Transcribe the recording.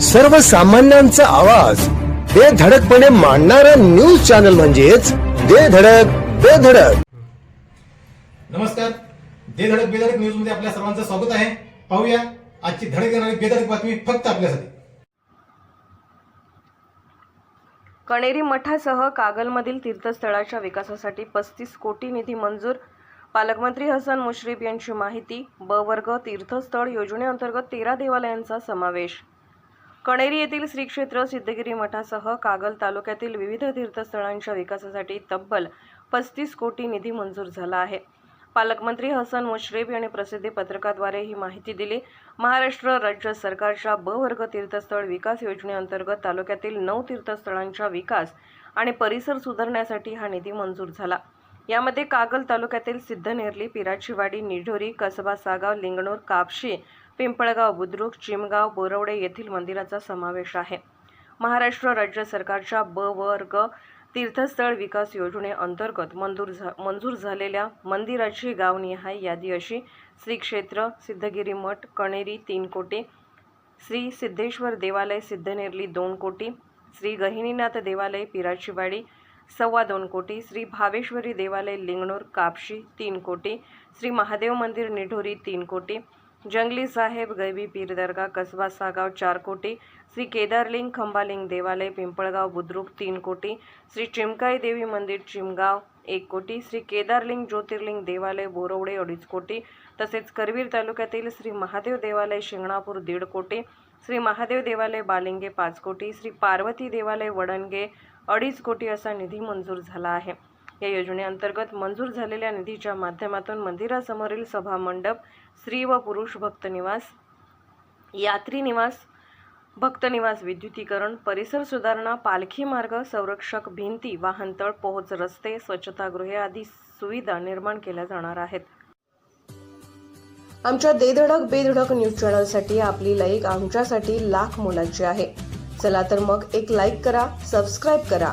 सर्वसामान्यांचा आवाज. बेधडकपणे मांडणारा न्यूज चॅनल म्हणजेच बेधडक बेधडक नमस्कार. दे धडक बेधडक न्यूजमध्ये आपल्या सर्वांचं स्वागत आहे. पाहूया आजची धडक येणारी बेधडक बातमी फक्त आपल्यासाठी. कणेरी मठासह कागलमधील तीर्थस्थळाच्या विकासासाठी पस्तीस कोटी निधी मंजूर. पालकमंत्री हसन मुश्रीफ यांची माहिती ब वर्ग तीर्थस्थळ योजनेअंतर्गत तेरा देवालयांचा समावेश. कणेरी येथील श्री क्षेत्र सिद्धगिरी मठासह कागल तालुक्यातील विविध तीर्थस्थळांच्या विकासासाठी तब्बल पस्तीस कोटी निधी मंजूर झाला आहे. पालकमंत्री हसन मुश्रीफ यांनी प्रसिद्धी पत्रकाद्वारे ही माहिती दिली. महाराष्ट्र राज्य सरकारच्या ब वर्ग तीर्थस्थळ विकास योजनेअंतर्गत तालुक्यातील नऊ तीर्थस्थळांचा विकास आणि परिसर सुधारण्यासाठी हा निधी मंजूर झाला. यामध्ये कागल तालुक्यातील सिद्धनेरली पिराचीवाडी निढोरी कसबा सागाव लिंगणूर कापशी पिंपळगाव बुद्रुक चिमगाव बोरवडे येथील मंदिराचा समावेश आहे. महाराष्ट्र राज्य सरकारच्या ब वर्ग तीर्थस्थळ विकास योजनेअंतर्गत मंजूर झा मंजूर झालेल्या मंदिराची गावनिहाय यादी अशी श्री क्षेत्र सिद्धगिरी मठ कणेरी तीन कोटी श्री सिद्धेश्वर देवालय सिद्धनेरली दोन कोटी श्री गहिनीनाथ देवालय पिराचीवाडी सव्वा दोन कोटी श्री भावेश्वरी देवालय लिंगणूर कापशी तीन कोटी श्री महादेव मंदिर निढोरी तीन कोटी जंगली साहेब गैबी पीर दर्गा कसबा सागाव चार कोटी श्री केदारलिंग खंबालिंग देवालय पिंपळगाव बुद्रुक तीन कोटी श्री चिमकाई देवी मंदिर चिमगाव एक कोटी श्री केदारलिंग ज्योतिर्लिंग देवालय बोरवडे अडीच कोटी तसेच करवीर तालुक्यातील श्री महादेव देवालय शिंगणापूर दीड कोटी श्री महादेव देवालय बालिंगे पाच कोटी श्री पार्वती देवालय वडणगे अडीच कोटी असा निधी मंजूर झाला आहे. या योजनेअंतर्गत मंजूर झालेल्या निधीच्या माध्यमातून मंदिरासमोरील सभामंडप स्त्री व पुरुष भक्त निवास यात्री निवास भक्त निवास विद्युतीकरण परिसर सुधारणा पालखी मार्ग संरक्षक भिंती वाहनतळ पोहोच रस्ते स्वच्छतागृहे आदी सुविधा निर्माण केल्या जाणार आहेत. आमच्या देधडक बेधडक न्यूज चॅनलसाठी आपली लाईक आमच्यासाठी लाख मोलाची आहे. चला तर मग एक लाईक करा सबस्क्राईब करा